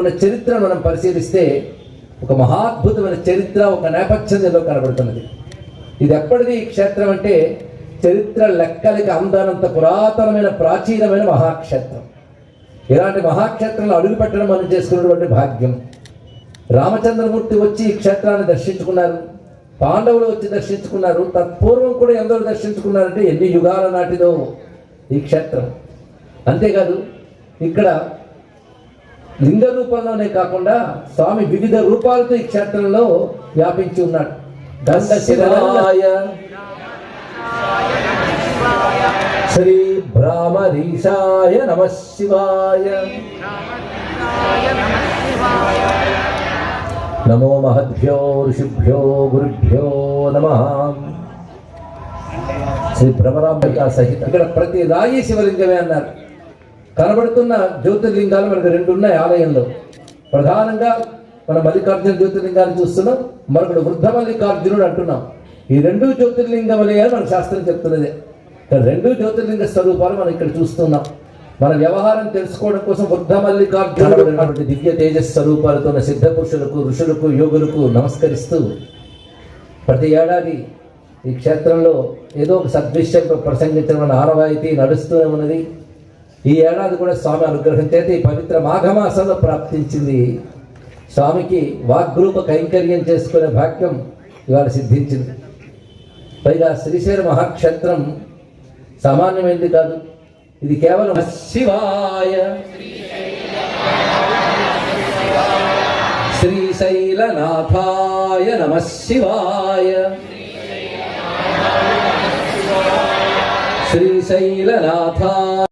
మన చరిత్ర మనం పరిశీలిస్తే ఒక మహాద్భుతమైన చరిత్ర ఒక నేపథ్యంలో కనబడుతున్నది. ఇది ఎప్పటిది ఈ క్షేత్రం అంటే చరిత్ర లెక్కలకి అందనంత పురాతనమైన ప్రాచీనమైన మహాక్షేత్రం. ఇలాంటి మహాక్షేత్రంలో అడుగు పెట్టడం మనం చేసుకున్నటువంటి భాగ్యం. రామచంద్రమూర్తి వచ్చి ఈ క్షేత్రాన్ని దర్శించుకున్నారు. పాండవులు వచ్చి దర్శించుకున్నారు. తత్పూర్వం కూడా ఎందరో దర్శించుకున్నారంటే ఎన్ని యుగాల నాటిదో ఈ క్షేత్రం. అంతేకాదు ఇక్కడ లింగ రూపంలోనే కాకుండా స్వామి వివిధ రూపాలతో ఈ క్షేత్రంలో వ్యాపించి ఉన్నాడు. గంధ శివాయ. శ్రీ భ్రామరీషాయ నమ శివాయ. నమో మహద్భ్యో ఋషిభ్యో గురుభ్యో నమ. శ్రీ భ్రమరాంబిక సహిత. ఇక్కడ ప్రతి రాయి శివలింగమే అన్నారు. కనబడుతున్న జ్యోతిర్లింగాలు మనకు రెండు ఉన్నాయి ఆలయంలో. ప్రధానంగా మన మల్లికార్జున జ్యోతిర్లింగాన్ని చూస్తున్నాం మరొకటి వృద్ధ మల్లికార్జునుడు అంటున్నాం. ఈ రెండు జ్యోతిర్లింగములే అని మన శాస్త్రం చెప్తున్నది. రెండు జ్యోతిర్లింగ స్వరూపాలు మనం ఇక్కడ చూస్తున్నాం. మన వ్యవహారం తెలుసుకోవడం కోసం వృద్ధ మల్లికార్జునుడు దివ్య తేజస్ స్వరూపాలతో ఉన్న సిద్ధ పురుషులకు ఋషులకు యోగులకు నమస్కరిస్తూ ప్రతి ఏడాది ఈ క్షేత్రంలో ఏదో ఒక సద్విషయం ప్రసంగించడం అనే ఆనవాయితీ నడుస్తూనే ఉన్నది. ఈ ఏడాది కూడా స్వామి అనుగ్రహం చేత ఈ పవిత్ర మాఘమాసంలో ప్రాప్తించింది. స్వామికి వాగ్రూప కైంకర్యం చేసుకునే భాగ్యం ఇవాళ సిద్ధించింది. పైగా శ్రీశైల మహాక్షేత్రం సామాన్యమైనది కాదు. ఇది కేవలం శివాయ. శ్రీశైలనాథాయ నమ శివాయ. శ్రీశైలనాథ